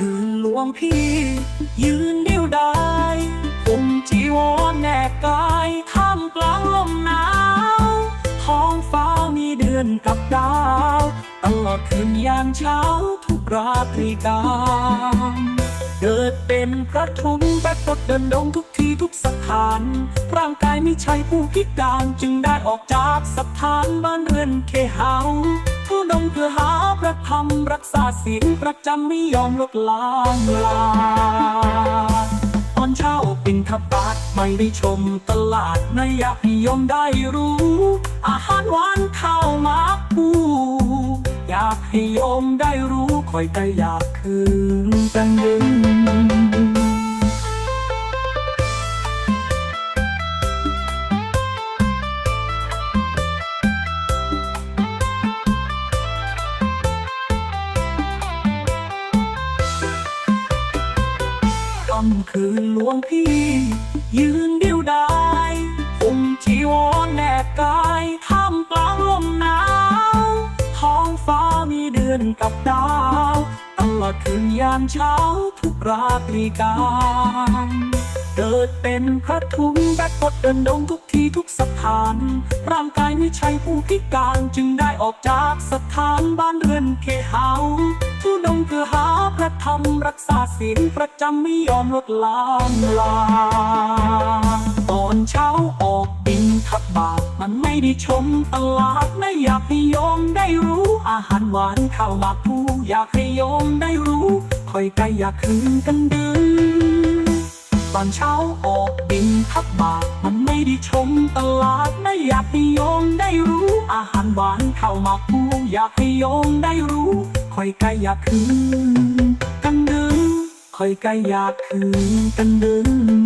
คืนหลวงพี่ ยืนเดียวดายผมจีวรแนบกายท่ามกลางลมหนาว ท้องฟ้ามีเดือนกับดาวตลอดคืนยามเช้าทุกราตรีการเกิดเป็นพระทุนแบกรถเดินดงทุกทีทุกสถาน ร่างกายไม่ใช่ผู้พิการจึงได้ออกจากสถานบ้านเรือนเคหา ทุดงเพื่อหาพระธรรมรักษาศีลประจำไม่ยอมลดลางลาตอนเช้าปินทบาทไม่ได้ชมตลาดนายอยากให้โยมได้รู้ อาหารหวานข้าวมากปูอยากให้โยมได้รู้คอยก็อยากคืนตังดึงำคืนหลวงพี่ ยืนเดียวดายผมจีวรแนบกายท่ามกลางลมหนาวท้องฟ้ามีเดือนกับดาวตลอดคืนยามเช้าทุกราตรีการเกิดเป็นพระทุนแบกกดเดินดงทุกทีทุกสถาน ร่างกายไม่ใช่ผู้พิการจึงได้ออกจากสถานบ้านเรือนเคหาทุดงเพื่อหา ระธรรมรักษาศีลประจำไม่ยอมลดลามลา ตอนเช้าออกบินทับบาทมันไม่ได้ชมตลาดไม่อยากให้โยมได้รู้อาหารหวานข้าวหมากผู้อยากให้โยมได้รู้คอยไกลอยากคืนกันดึงตอนเช้าออกบินทับบาทมันไม่ได้ชมตลาดไม่อยากให้โยมได้รู้อาหารหวานข้าวหมากผู้อยากให้โยมได้รู้คอยไกลอยากคืน คอยไกลอยากคืนกันดึง